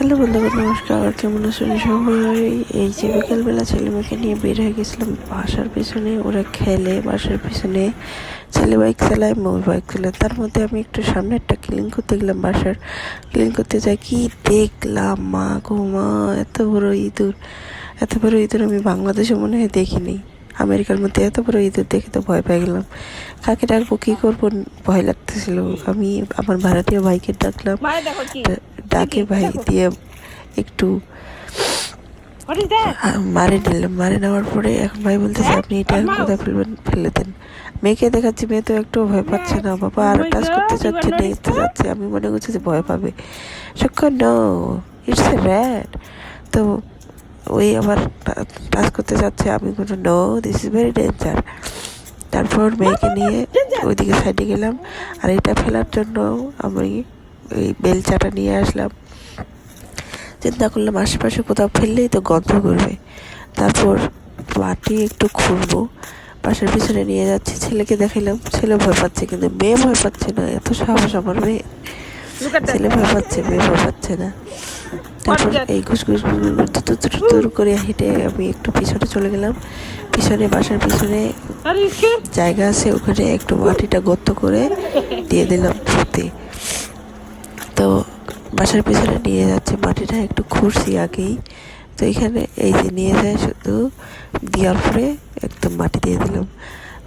Hello বন্ধুগণ নমস্কার। কেমন আছেন সবাই? এই যে বিকেলবেলা ছেলে মেয়েকে নিয়ে বের হয়ে গেছিলাম বাসার পিছনে। ওরা খেলে বাসার পিছনে। ছেলে বাইক চালায় মেয়ে বাইক চালায়। তার মধ্যে আমি একটু সামনে একটা ক্লিন করতে গেলাম বাসার। ক্লিন করতে যাই কি দেখলাম? মা গো মা এত বড় ইঁদুর। এত বড় ইঁদুর আমি বাংলাদেশে মনে হয় দেখিনি। আমেরিকার মধ্যে এত বড় ইঁদুর দেখে তো ভয় পেয়ে গেলাম। কাকে ডাকবো কী করব? ভয় লাগতেছিল। আমি আমার ভারতীয় বাইকে ডাকলাম। দেখো কি ডা- ডাকে ভাই দিয়ে একটু আহ, মারে নিলাম মারে নেওয়ার পরে এখন ভাই বলতেছে আপনি এটা কোথায় ফেলবেন? ফেলে দেন। মেয়েকে দেখাচ্ছি মেয়ে তো একটু ভয় পাচ্ছে না বাবা আর টাচ করতে চাচ্ছে ইচ্ছে যাচ্ছে আমি মনে করছি যে ভয় পাবে। সক্ষণ নো ইটস এ র্যাট তো ওই আবার টাচ করতে চাচ্ছে আমি কোনো no this is very danger তারপর মেয়েকে নিয়ে ওইদিকে সাইডে গেলাম। আর এটা ফেলার জন্য আমি ওই বেলচাটা নিয়ে আসলাম। চিন্তা করলাম আশেপাশে কোথাও ফেললেই তো গন্ধ করবে। তারপর মাটি একটু খুঁড়বো পাশের পিছনে নিয়ে যাচ্ছি ছেলেকে দেখাইলাম। ছেলে ভয় পাচ্ছে কিন্তু মেয়ে ভয় পাচ্ছে না এত সাহস আমার মেয়ে। ছেলে ভয় পাচ্ছে মেয়ে ভয় পাচ্ছে না। তারপর এই ঘুষ ঘুষ দূর করে হেঁটে আমি একটু পিছনে চলে গেলাম। পিছনে বাসার পিছনে জায়গা আছে ওখানে একটু মাটিটা গর্ত করে দিয়ে দিলাম পুঁতে বাসার পিছনে নিয়ে যাচ্ছে মাটিটা একটু খুঁড়ছি আগেই। তো এখানে এই যে নিয়ে যায় শুধু দেওয়ার পরে একদম মাটি দিয়ে দিলাম।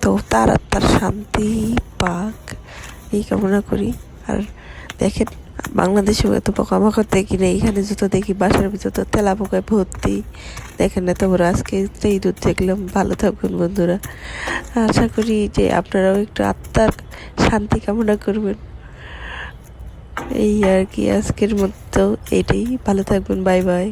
তো তার আত্মার শান্তি পাক। এই কামনা করি। আর দেখেন, বাংলাদেশেও এত পোকামাকড় দেখি না এখানে যত দেখি, বাসার ভিতর তো তেলা পোকায় ভর্তি। দেখেন এত বড় আজকে তো ইঁদুর দেখলাম। ভালো থাকবেন বন্ধুরা। আশা করি যে আপনারাও একটু আত্মার শান্তি কামনা করবেন। এই আর কি আজকের মতো এটাই। ভালো থাকবেন বাই বাই।